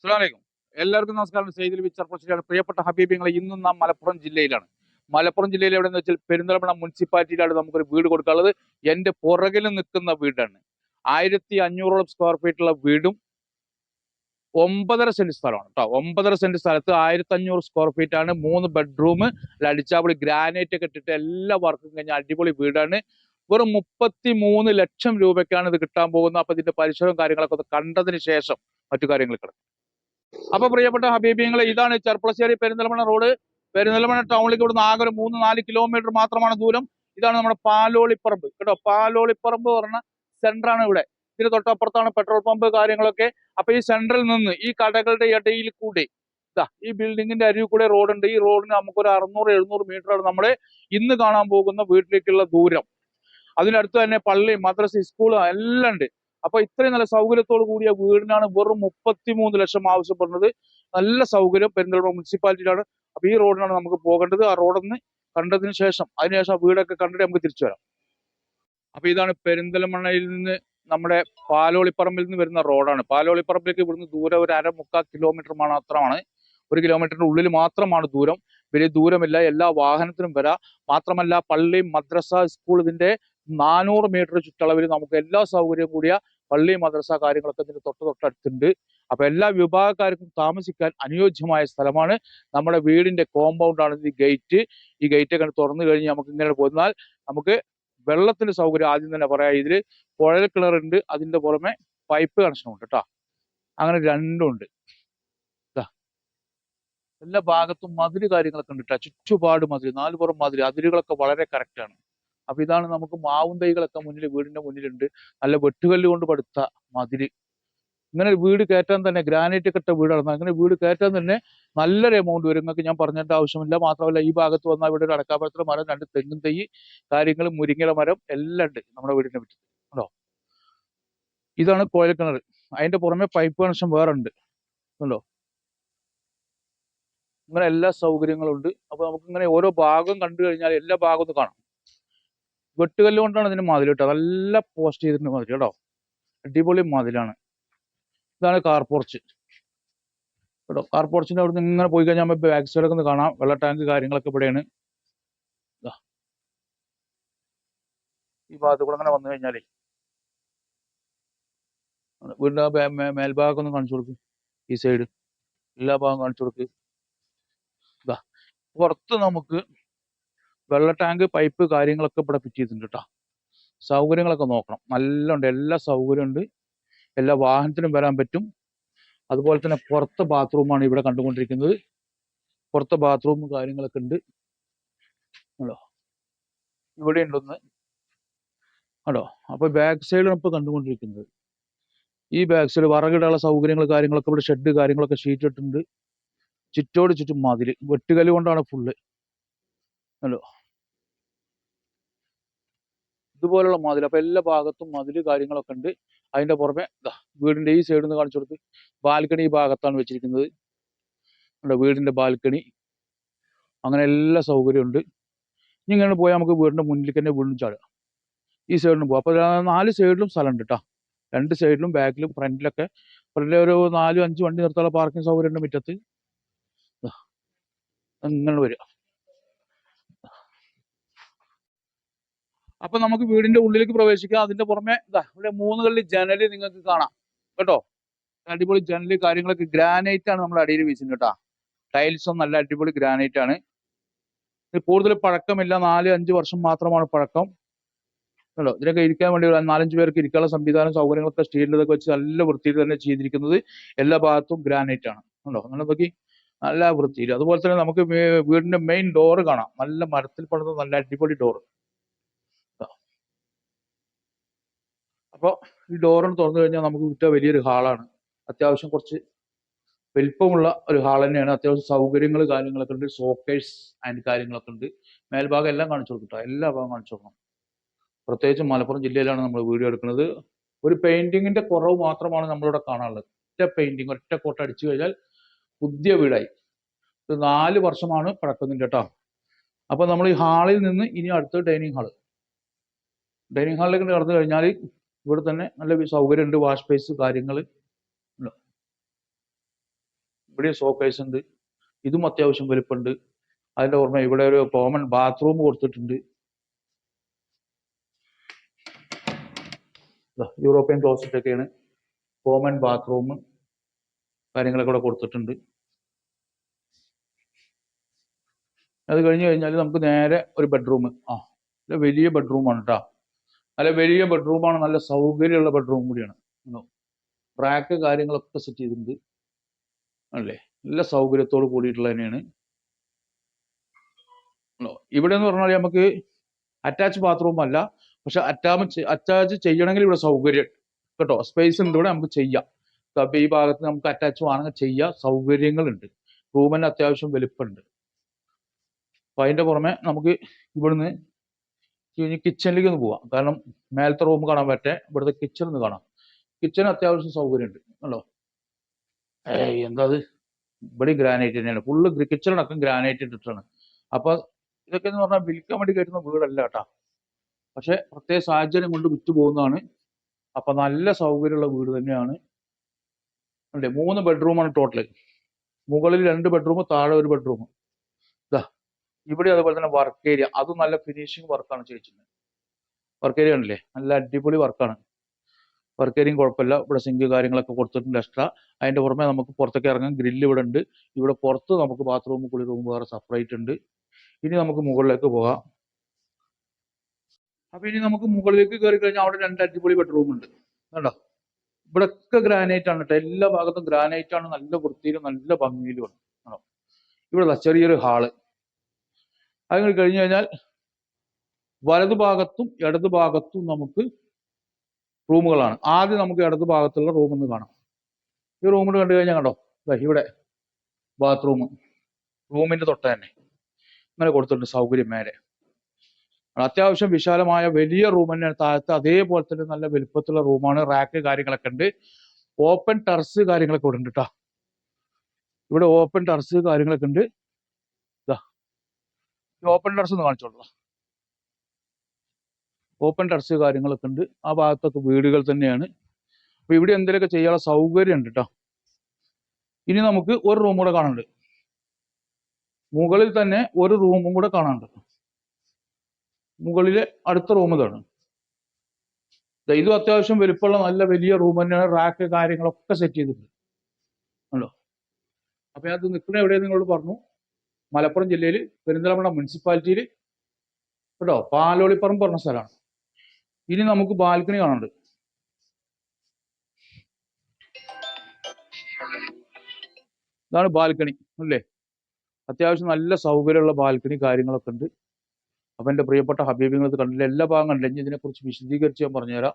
അസ്സലാമലൈക്കും. എല്ലാവർക്കും നമസ്കാരം. സെയ്തിൽ വിച്ചർപ്പുറച്ചിലാണ് പ്രിയപ്പെട്ട ഹബീബിങ്ങളെ ഇന്നും നാം മലപ്പുറം ജില്ലയിലാണ്. മലപ്പുറം ജില്ലയിൽ എവിടെയെന്ന് വെച്ചാൽ പെരിന്തൽമണ്ണ മുനിസിപ്പാലിറ്റിയിലാണ് നമുക്കൊരു വീട് കൊടുക്കാനുള്ളത്. എന്റെ പുറകിൽ നിൽക്കുന്ന വീടാണ്. ആയിരത്തി അഞ്ഞൂറോളം സ്ക്വയർ ഫീറ്റുള്ള വീടും ഒമ്പതര സെന്റ് സ്ഥലമാണ് കേട്ടോ. ഒമ്പതര സെന്റ് സ്ഥലത്ത് ആയിരത്തി അഞ്ഞൂറ് സ്ക്വയർ ഫീറ്റ് ആണ്. മൂന്ന് ബെഡ്റൂം അടിച്ചാപൊളി ഗ്രാനൈറ്റ് ഒക്കെ ഇട്ടിട്ട് എല്ലാ വർക്കും കഴിഞ്ഞ അടിപൊളി വീടാണ്. വെറും മുപ്പത്തി മൂന്ന് ലക്ഷം രൂപയ്ക്കാണ് ഇത് കിട്ടാൻ പോകുന്നത്. അപ്പൊ ഇതിന്റെ പരിസരവും കാര്യങ്ങളൊക്കെ ഒന്ന് കണ്ടതിന് ശേഷം മറ്റു കാര്യങ്ങൾ കിടക്കും. അപ്പൊ പ്രിയപ്പെട്ട ഹബീബിങ്ങളെ ഇതാണ് ചെർപ്പളശ്ശേരി പെരിന്തൽമണ്ണ റോഡ്. പെരിന്തൽമണ്ണ ടൗണിലേക്ക് ഇവിടുന്ന് ആകെ ഒരു മൂന്ന് നാല് കിലോമീറ്റർ മാത്രമാണ് ദൂരം. ഇതാണ് നമ്മുടെ പാലോളിപ്പറമ്പ്. കേട്ടോ പാലോളിപ്പറമ്പ് പറഞ്ഞ സെന്റർ ആണ് ഇവിടെ. ഇതിന് തൊട്ടപ്പുറത്താണ് പെട്രോൾ പമ്പ് കാര്യങ്ങളൊക്കെ. അപ്പൊ ഈ സെന്ററിൽ നിന്ന് ഈ കടകളുടെ ഇടയിൽ കൂടി ഈ ബിൽഡിങ്ങിന്റെ അരികിൽ കൂടെ ഉണ്ട് ഈ റോഡിന് നമുക്കൊരു അറുന്നൂറ് എഴുന്നൂറ് മീറ്റർ ആണ് നമ്മുടെ ഇന്ന് കാണാൻ പോകുന്ന വീട്ടിലേക്കുള്ള ദൂരം. അതിനടുത്ത് തന്നെ പള്ളി മദ്രസ സ്കൂൾ എല്ലാം ഉണ്ട്. അപ്പൊ ഇത്രയും നല്ല സൗകര്യത്തോട് കൂടിയ വീടിനാണ് വെറും മുപ്പത്തിമൂന്ന് ലക്ഷം ആവശ്യപ്പെടുന്നത്. നല്ല സൗകര്യം പെരിന്തൽമണ്ണ മുനിസിപ്പാലിറ്റിയിലാണ്. അപ്പൊ ഈ റോഡിനാണ് നമുക്ക് പോകേണ്ടത്. ആ റോഡൊന്ന് കണ്ടതിന് ശേഷം അതിനുശേഷം ആ വീടൊക്കെ കണ്ടിട്ട് നമുക്ക് തിരിച്ചു വരാം. അപ്പൊ ഇതാണ് പെരിന്തൽമണ്ണയിൽ നിന്ന് നമ്മുടെ പാലോളിപ്പറമ്പിൽ നിന്ന് വരുന്ന റോഡാണ്. പാലോളിപ്പറമ്പിലേക്ക് ഇവിടുന്ന് ദൂരം ഒരു അര മുക്കാൽ കിലോമീറ്റർ മാത്രമാണ്. ഒരു കിലോമീറ്ററിന്റെ ഉള്ളിൽ മാത്രമാണ് ദൂരം. വലിയ ദൂരമില്ല. എല്ലാ വാഹനത്തിനും വരാം. മാത്രമല്ല പള്ളി മദ്രസ സ്കൂൾ ഇതിന്റെ നാനൂറ് മീറ്റർ ചുറ്റളവിൽ നമുക്ക് എല്ലാ സൗകര്യവും കൂടിയ പള്ളി മദ്രസ കാര്യങ്ങളൊക്കെ ഇതിന് തൊട്ട് തൊട്ടടുത്തുണ്ട്. അപ്പൊ എല്ലാ വിഭാഗക്കാർക്കും താമസിക്കാൻ അനുയോജ്യമായ സ്ഥലമാണ് നമ്മുടെ വീടിന്റെ കോമ്പൗണ്ടാണ് ഈ ഗേറ്റ് ഈ ഗേറ്റ് ഒക്കെ തുറന്നു കഴിഞ്ഞ് നമുക്ക് ഇങ്ങനെ പോന്നാൽ നമുക്ക് വെള്ളത്തിന്റെ സൗകര്യം ആദ്യം തന്നെ പറയാം. ഇതിൽ കുഴൽ കിണറുണ്ട് അതിന്റെ പുറമെ പൈപ്പ് കണക്ഷനും ഉണ്ട് കേട്ടോ. അങ്ങനെ രണ്ടുണ്ട് എല്ലാ ഭാഗത്തും മതിൽ കാര്യങ്ങളൊക്കെ ഉണ്ട് കേട്ടോ. ചുറ്റുപാട് മതിൽ നാലുപുറം മതിൽ അതിരുകളൊക്കെ വളരെ കറക്റ്റ് ആണ്. അപ്പൊ ഇതാണ് നമുക്ക് മാവും തൈകളൊക്കെ മുന്നിൽ വീടിന്റെ മുന്നിലുണ്ട്. നല്ല വെട്ടുകല്ല് കൊണ്ട് പടുത്ത മതിൽ. ഇങ്ങനെ വീട് കയറ്റാൻ തന്നെ ഗ്രാനൈറ്റ് കെട്ട വീടാണ്. അങ്ങനെ വീട് കയറ്റാൻ തന്നെ നല്ലൊരു എമൗണ്ട് വരും. നിങ്ങൾക്ക് ഞാൻ പറഞ്ഞിട്ട് ആവശ്യമില്ല. മാത്രമല്ല ഈ ഭാഗത്ത് വന്നാൽ ഇവിടെ ഒരു അടക്കാപ്പഴത്തിലെ മരം രണ്ട് തെങ്ങും തൈ കാര്യങ്ങൾ മുരിങ്ങയുടെ മരം എല്ലാം ഉണ്ട് നമ്മുടെ വീടിന്റെ മുറ്റത്ത്. ഉണ്ടോ ഇതാണ് കോയൽ കിണർ. അതിന്റെ പുറമെ പൈപ്പ് കണക്ഷൻ വേറെ ഉണ്ട്. ഉണ്ടോ ഇങ്ങനെ എല്ലാ സൗകര്യങ്ങളും ഉണ്ട്. അപ്പൊ നമുക്ക് ഇങ്ങനെ ഓരോ ഭാഗം കണ്ടു കഴിഞ്ഞാൽ എല്ലാ ഭാഗവും കാണാം. വെട്ടുകല്ല് കൊണ്ടാണ് ഇതിന് മതിൽ കേട്ടോ നല്ല പോസ്റ്റ് ചെയ്തിട്ടുണ്ട് മതിൽ കേട്ടോ. അടിപൊളി മതിലാണ്. ഇതാണ് കാർ പോർച്ച് കേട്ടോ കാർ പോർച്ചിന്റെ അവിടെ നിന്ന് ഇങ്ങനെ പോയി കഴിഞ്ഞാൽ നമ്മൾ ബാക്ക് സൈഡൊക്കെ ഒന്ന് കാണാം. വെള്ള ടാങ്ക് കാര്യങ്ങളൊക്കെ ഇവിടെയാണ്. ഈ ഭാഗത്ത് കൂടെ അങ്ങനെ വന്നു കഴിഞ്ഞാലേ. വീടിന്റെ മേൽഭാഗമൊക്കെ ഒന്ന് കാണിച്ചു കൊടുക്കും. ഈ സൈഡ് എല്ലാ ഭാഗം കാണിച്ചു കൊടുക്ക്. പുറത്ത് നമുക്ക് വെള്ള ടാങ്ക് പൈപ്പ് കാര്യങ്ങളൊക്കെ ഇവിടെ ഫിറ്റ് ചെയ്തിട്ടുണ്ട് കേട്ടോ സൗകര്യങ്ങളൊക്കെ നോക്കണം. നല്ല ഉണ്ട് എല്ലാ സൗകര്യം ഉണ്ട്. എല്ലാ വാഹനത്തിനും വരാൻ പറ്റും. അതുപോലെ തന്നെ പുറത്തെ ബാത്റൂമാണ് ഇവിടെ കണ്ടുകൊണ്ടിരിക്കുന്നത്. പുറത്തെ ബാത്റൂമും കാര്യങ്ങളൊക്കെ ഉണ്ട്. ആണോ ഇവിടെ ഉണ്ടൊന്ന് ആണോ അപ്പൊ ബാക്ക് സൈഡാണ് ഇപ്പൊ കണ്ടുകൊണ്ടിരിക്കുന്നത്. ഈ ബാക്ക് സൈഡ് വറകിടാനുള്ള സൗകര്യങ്ങൾ കാര്യങ്ങളൊക്കെ ഇവിടെ ഷെഡ് കാര്യങ്ങളൊക്കെ ഷീറ്റ് ഇട്ടിട്ടുണ്ട്. ചുറ്റോട് ചുറ്റും മതിൽ വെട്ടുകല്ല് കൊണ്ടാണ് ഫുള്ള് ഹലോ ഇതുപോലുള്ള മതിൽ അപ്പൊ എല്ലാ ഭാഗത്തും മതിൽ കാര്യങ്ങളൊക്കെ ഉണ്ട്. അതിന്റെ പുറമെ വീടിന്റെ ഈ സൈഡിൽ നിന്ന് കാണിച്ചു കൊടുത്ത് ബാൽക്കണി ഈ ഭാഗത്താണ് വെച്ചിരിക്കുന്നത്. വീടിന്റെ ബാൽക്കണി. അങ്ങനെ എല്ലാ സൗകര്യവും ഉണ്ട്. ഇനി ഇങ്ങനെ പോയാൽ നമുക്ക് വീടിന്റെ മുന്നിലേക്ക് തന്നെ വീണ്ടും ചാടുക. ഈ സൈഡിലും പോകാം അപ്പൊ നാല് സൈഡിലും സ്ഥലം ഉണ്ട് കേട്ടോ രണ്ട് സൈഡിലും ബാക്കിലും ഫ്രണ്ടിലൊക്കെ ഫ്രണ്ടിൽ ഒരു നാലും അഞ്ച് വണ്ടി നിർത്താനുള്ള പാർക്കിംഗ് സൗകര്യം ഉണ്ട് മുറ്റത്ത്. അങ്ങനെ വരിക. അപ്പൊ നമുക്ക് വീടിന്റെ ഉള്ളിലേക്ക് പ്രവേശിക്കാം. അതിന്റെ പുറമെ ഇതാ ഇവിടെ മൂന്ന് കള്ളി ജനൽ നിങ്ങൾക്ക് കാണാം. കേട്ടോ? അടിപൊളി ജനൽ കാര്യങ്ങളൊക്കെ ഗ്രാനൈറ്റ് ആണ് നമ്മൾ അടിയിൽ വീശുന്നത് കേട്ടോ. ടൈൽസും നല്ല അടിപൊളി ഗ്രാനൈറ്റ് ആണ്. കൂടുതൽ പഴക്കമില്ല. നാല് അഞ്ച് വർഷം മാത്രമാണ് പഴക്കം. കേട്ടോ? ഇതിനൊക്കെ ഇരിക്കാൻ വേണ്ടി നാലഞ്ച് പേർക്ക് ഇരിക്കാനുള്ള സംവിധാനം സൗകര്യങ്ങളൊക്കെ സ്റ്റീലിലൊക്കെ വെച്ച് നല്ല വൃത്തിയിൽ തന്നെ ചെയ്തിരിക്കുന്നത് എല്ലാ ഭാഗത്തും ഗ്രാനൈറ്റ് ആണ്. കണ്ടോ നല്ല നോക്കി. നല്ല വൃത്തിയിൽ. അതുപോലെ തന്നെ നമുക്ക് വീടിന്റെ മെയിൻ ഡോറ് കാണാം. നല്ല മരത്തിൽ പണിത നല്ല അടിപൊളി ഡോറ് അപ്പോൾ ഈ ഡോറൊന്ന് തുറന്നു കഴിഞ്ഞാൽ നമുക്ക് കിട്ടുക വലിയൊരു ഹാളാണ് അത്യാവശ്യം കുറച്ച് വലിപ്പമുള്ള ഒരു ഹാൾ തന്നെയാണ്. അത്യാവശ്യം സൗകര്യങ്ങൾ കാര്യങ്ങളൊക്കെ ഉണ്ട്. സോക്കേഴ്സ് ആൻഡ് കാര്യങ്ങളൊക്കെ ഉണ്ട്. മേൽഭാഗം എല്ലാം കാണിച്ചു കൊടുക്കട്ടോ. എല്ലാ ഭാഗം കാണിച്ചു കൊടുക്കണം. പ്രത്യേകിച്ച് മലപ്പുറം ജില്ലയിലാണ് നമ്മൾ വീഡിയോ എടുക്കുന്നത്. ഒരു പെയിന്റിങ്ങിന്റെ കുറവ് മാത്രമാണ് നമ്മളിവിടെ കാണാനുള്ളത്. ഒറ്റ പെയിന്റിങ് ഒറ്റ കോട്ട അടിച്ചു കഴിഞ്ഞാൽ പുതിയ വീടായി. ഇത് നാല് വർഷമാണ് പഴക്കത്തിന്റെ കേട്ടോ. അപ്പോൾ നമ്മൾ ഈ ഹാളിൽ നിന്ന് ഇനി അടുത്ത് ഡൈനിങ് ഹാൾ ഡൈനിങ് ഹാളിലേക്ക് കടന്നു കഴിഞ്ഞാൽ ഇവിടെ തന്നെ നല്ല സൗകര്യം ഉണ്ട് വാഷ് സ്പേസ് കാര്യങ്ങൾ ഇവിടെ ഷോക്കേസ് ഉണ്ട്. ഇതും അത്യാവശ്യം വലുപ്പമുണ്ട്. അതിന്റെ ഓർമ്മ ഇവിടെ ഒരു കോമൺ ബാത്റൂം കൊടുത്തിട്ടുണ്ട്. യൂറോപ്യൻ ക്ലോസറ്റ് ഒക്കെയാണ്. കോമൺ ബാത്റൂം കാര്യങ്ങളൊക്കെ ഇവിടെ കൊടുത്തിട്ടുണ്ട്. അത് കഴിഞ്ഞു കഴിഞ്ഞാൽ നമുക്ക് നേരെ ഒരു ബെഡ്റൂം ആ വലിയ ബെഡ്റൂം ആണ് കേട്ടോ നല്ല വലിയ ബെഡ്റൂമാണ് നല്ല സൗകര്യമുള്ള ബെഡ്റൂം കൂടിയാണ്. റാക്ക് കാര്യങ്ങളൊക്കെ സെറ്റ് ചെയ്തിട്ടുണ്ട്. അല്ലേ? നല്ല സൗകര്യത്തോട് കൂടിയിട്ടുള്ള തന്നെയാണ്? ഇവിടെ എന്ന് പറഞ്ഞാൽ നമുക്ക് അറ്റാച്ച് ബാത്റൂം അല്ല. പക്ഷെ അറ്റാച്ച് അറ്റാച്ച് ചെയ്യണമെങ്കിൽ ഇവിടെ സൗകര്യം കേട്ടോ. സ്പേസ് ഉണ്ട് ഇവിടെ നമുക്ക് ചെയ്യാം. അപ്പൊ ഈ ഭാഗത്ത് നമുക്ക് അറ്റാച്ച് വേണമെങ്കിൽ ചെയ്യാം. സൗകര്യങ്ങളുണ്ട്. റൂമിന് അത്യാവശ്യം വലിപ്പമുണ്ട്. അപ്പൊ അതിന്റെ പുറമെ നമുക്ക് ഇവിടുന്ന് ഇനി കിച്ചണിലേക്ക് ഒന്ന് പോവാം. കാരണം മേലത്തെ റൂം കാണാൻ പറ്റേ ഇവിടുത്തെ കിച്ചൺ ഒന്ന് കാണാം. കിച്ചൺ അത്യാവശ്യം സൗകര്യമുണ്ട് കണ്ടോ? ഏയ് എന്താ അത്? ഇവിടെ ഗ്രാനൈറ്റ് തന്നെയാണ്. ഫുള്ള് കിച്ചണടക്കം ഗ്രാനൈറ്റ് ഇട്ടിട്ടാണ്. അപ്പൊ ഇതൊക്കെ എന്ന് പറഞ്ഞാൽ വിൽക്കാൻ വേണ്ടി കയറ്റുന്ന വീടല്ല കേട്ടാ. പക്ഷെ പ്രത്യേക സാഹചര്യം കൊണ്ട് വിറ്റു പോകുന്നതാണ്. അപ്പൊ നല്ല സൗകര്യമുള്ള വീട് തന്നെയാണ്. അല്ലേ മൂന്ന് ബെഡ്റൂമാണ് ടോട്ടൽ മുകളിൽ രണ്ട് ബെഡ്റൂം താഴെ ഒരു ബെഡ്റൂം ഇവിടെ അതുപോലെ തന്നെ വർക്ക് ഏരിയ അതും നല്ല ഫിനിഷിങ് വർക്കാണ് ചെയ്തിട്ടുള്ളത് വർക്ക് ഏരിയ ഉണ്ടല്ലേ നല്ല അടിപൊളി വർക്കാണ് വർക്ക് ഏരിയയും കുഴപ്പമില്ല. ഇവിടെ സിങ്ക് കാര്യങ്ങളൊക്കെ കൊടുത്തിട്ടുണ്ട് എക്സ്ട്രാ അതിന്റെ പുറമെ നമുക്ക് പുറത്തൊക്കെ ഇറങ്ങാൻ ഗ്രില്ല് ഇവിടെ ഉണ്ട്. ഇവിടെ പുറത്ത് നമുക്ക് ബാത്റൂം കുളി റൂം വേറെ സെപ്പറേറ്റ് ഉണ്ട്. ഇനി നമുക്ക് മുകളിലേക്ക് പോകാം. അപ്പൊ ഇനി നമുക്ക് മുകളിലേക്ക് കയറി കഴിഞ്ഞാൽ അവിടെ രണ്ട് അടിപൊളി ബെഡ്റൂം ഉണ്ട്. കണ്ടോ? ഇവിടെ ഒക്കെ ഗ്രാനൈറ്റ് ആണ് കേട്ടോ. എല്ലാ ഭാഗത്തും ഗ്രാനൈറ്റ് ആണ്. നല്ല വൃത്തിയിലും നല്ല ഭംഗിയിലും കണ്ടോ? ഇവിടെ ചെറിയൊരു ഹാൾ അത് കഴിഞ്ഞു കഴിഞ്ഞാൽ വലതുഭാഗത്തും ഇടതുഭാഗത്തും ഇടതു ഭാഗത്തും നമുക്ക് റൂമുകളാണ്. ആദ്യം നമുക്ക് ഇടതു ഭാഗത്തുള്ള റൂം ഒന്ന് കാണാം. ഈ റൂമിൽ കണ്ടു കഴിഞ്ഞാൽ കണ്ടോ? ഇവിടെ ബാത്റൂം. റൂമിന്റെ തൊട്ട് തന്നെ. ഇങ്ങനെ കൊടുത്തിട്ടുണ്ട് സൗകര്യം മേലെ. അത്യാവശ്യം വിശാലമായ വലിയ റൂം തന്നെയാണ്. താഴത്ത് അതേപോലെ തന്നെ നല്ല വലുപ്പത്തിലുള്ള റൂമാണ്. റാക്ക് കാര്യങ്ങളൊക്കെ ഉണ്ട്. ഓപ്പൺ ടെറസ് കാര്യങ്ങളൊക്കെ ഉണ്ട് കേട്ടോ ഇവിടെ ഓപ്പൺ ടെറസ് കാര്യങ്ങളൊക്കെ ഉണ്ട്. ഈ ഓപ്പൺ ടെറസ് ഒന്ന് കാണിച്ചോളൂ. ഓപ്പൺ ടെറസ് കാര്യങ്ങളൊക്കെ ഉണ്ട്. ആ ഭാഗത്തൊക്കെ വീടുകൾ തന്നെയാണ്. അപ്പൊ ഇവിടെ എന്തെങ്കിലുമൊക്കെ ചെയ്യാനുള്ള സൗകര്യം ഉണ്ട് കേട്ടോ ഇനി നമുക്ക് ഒരു റൂം കൂടെ കാണുന്നുണ്ട് മുകളിൽ തന്നെ ഒരു റൂമും കൂടെ കാണാനുണ്ട്. മുകളിലെ അടുത്ത റൂം ഇതാണ്. ഇതും അത്യാവശ്യം വലുപ്പമുള്ള നല്ല വലിയ റൂം തന്നെയാണ്. റാക്ക് കാര്യങ്ങളൊക്കെ സെറ്റ് ചെയ്തിട്ടുണ്ട്. ഉണ്ടോ അപ്പൊ അത് നിൽക്കുന്ന എവിടെയെന്ന് നിങ്ങളോട് പറഞ്ഞു. മലപ്പുറം ജില്ലയിൽ പെരിന്തൽമണ്ണ മുനിസിപ്പാലിറ്റിയിൽ കേട്ടോ പാലോളിപ്പറമ്പ് പറഞ്ഞ സ്ഥലമാണ്. ഇനി നമുക്ക് ബാൽക്കണി കാണുന്നുണ്ട് ഇതാണ് ബാൽക്കണി അല്ലേ? അത്യാവശ്യം നല്ല സൗകര്യമുള്ള ബാൽക്കണി കാര്യങ്ങളൊക്കെ ഉണ്ട്. അപ്പം എന്റെ പ്രിയപ്പെട്ട ഹബീബിങ്ങൾ കണ്ടില്ല? എല്ലാ ഭാഗം കണ്ടില്ല? ഇനി ഇതിനെക്കുറിച്ച് വിശദീകരിച്ച് ഞാൻ പറഞ്ഞുതരാം.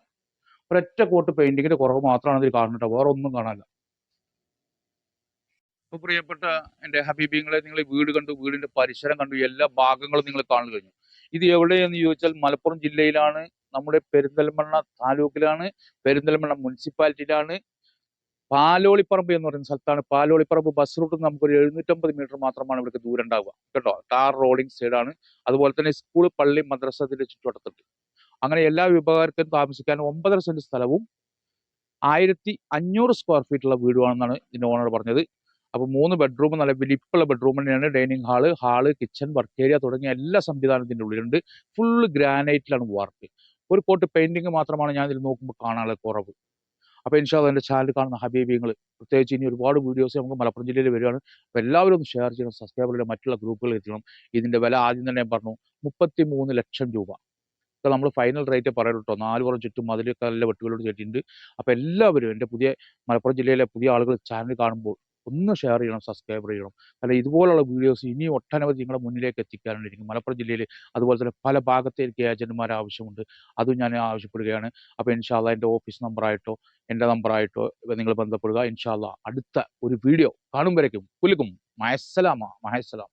ഒരൊറ്റ കോട്ട് പെയിന്റിങ്ങിന്റെ കുറവ് മാത്രമാണ് ഇതിൽ കാണുന്നുണ്ടോ വേറെ ഒന്നും കാണാനില്ല. അപ്പൊ പ്രിയപ്പെട്ട എന്റെ ഹബീബിങ്ങളെ നിങ്ങൾ വീട് കണ്ടു വീടിന്റെ പരിസരം കണ്ടു എല്ലാ ഭാഗങ്ങളും നിങ്ങൾ കാണു കഴിഞ്ഞു. ഇത് എവിടെയെന്ന് ചോദിച്ചാൽ മലപ്പുറം ജില്ലയിലാണ് നമ്മുടെ പെരിന്തൽമണ്ണ താലൂക്കിലാണ് പെരിന്തൽമണ്ണ മുനിസിപ്പാലിറ്റിയിലാണ്. പാലോളിപ്പറമ്പ് എന്ന് പറയുന്ന സ്ഥലത്താണ്. പാലോളിപ്പറമ്പ് ബസ് റൂട്ട് നമുക്ക് ഒരു എഴുന്നൂറ്റമ്പത് മീറ്റർ മാത്രമാണ് ഇവിടേക്ക് ദൂരം ഉണ്ടാവുക. കേട്ടോ? ടാർ റോഡിങ് സൈഡാണ് അതുപോലെ തന്നെ സ്കൂൾ പള്ളി മദ്രസത്തിന്റെ ചുറ്റുവട്ടത്തുണ്ട്. അങ്ങനെ എല്ലാ വിഭാഗക്കാർക്കും താമസിക്കാൻ ഒമ്പതര സെന്റ് സ്ഥലവും ആയിരത്തി അഞ്ഞൂറ് സ്ക്വയർ ഫീറ്റ് ഉള്ള വീടുമാണെന്നാണ് ഇതിന്റെ ഓണർ പറഞ്ഞത്. അപ്പൊ മൂന്ന് ബെഡ്റൂം നല്ല വലിപ്പുള്ള ബെഡ്റൂം തന്നെയാണ് dining hall hall kitchen work area തുടങ്ങിയ എല്ലാ സംവിധാനത്തിന്റെ ഉള്ളിലുണ്ട്. ഫുള്ള് ഗ്രാനൈറ്റിലാണ് വർക്ക് ഒരു കോട്ട് പെയിന്റിങ് മാത്രമാണ് ഞാൻ ഇതിൽ നോക്കുമ്പോൾ കാണാനുള്ള കുറവ്. അപ്പൊ ഇൻഷാല്ല എന്റെ ചാനൽ കാണുന്ന ഹബീബിങ്ങൾ പ്രത്യേകിച്ച് ഇനി ഒരുപാട് വീഡിയോസ് നമുക്ക് മലപ്പുറം ജില്ലയിൽ വരികയാണ്. അപ്പോൾ എല്ലാവരും ഒന്ന് ഷെയർ ചെയ്യണം സബ്സ്ക്രൈബറുടെ മറ്റുള്ള ഗ്രൂപ്പുകളിൽ എത്തണം ഇതിന്റെ വില ആദ്യം തന്നെ പറഞ്ഞു മുപ്പത്തി മൂന്ന് ലക്ഷം രൂപ. ഇപ്പൊ നമ്മൾ ഫൈനൽ റേറ്റ് പറയുള്ളൂ കേട്ടോ. നാല് പുറം ചുറ്റും അതിലൊക്കെ നല്ല വെട്ടുകളോട് ചേട്ടിട്ടുണ്ട് അപ്പോൾ എല്ലാവരും എന്റെ പുതിയ മലപ്പുറം ജില്ലയിലെ പുതിയ ആളുകൾ ചാനൽ കാണുമ്പോൾ ഒന്ന് ഷെയർ ചെയ്യണം സബ്സ്ക്രൈബ് ചെയ്യണം. അല്ല ഇതുപോലുള്ള വീഡിയോസ് ഇനിയും ഒട്ടനവധി നിങ്ങളുടെ മുന്നിലേക്ക് എത്തിക്കാനുണ്ടായിരിക്കും. മലപ്പുറം ജില്ലയിൽ അതുപോലെ തന്നെ പല ഭാഗത്തേക്ക് ഏജന്റുമാർ ആവശ്യമുണ്ട്. അതും ഞാൻ ആവശ്യപ്പെടുകയാണ്. അപ്പോൾ ഇൻഷാല്ല എന്റെ ഓഫീസ് നമ്പറായിട്ടോ എന്റെ നമ്പറായിട്ടോ നിങ്ങൾ ബന്ധപ്പെടുക. ഇൻഷാല്ല അടുത്ത ഒരു വീഡിയോ കാണുമ്പോഴേക്കും കുലുക്കും മഹസ്സലാമ മഹസലാം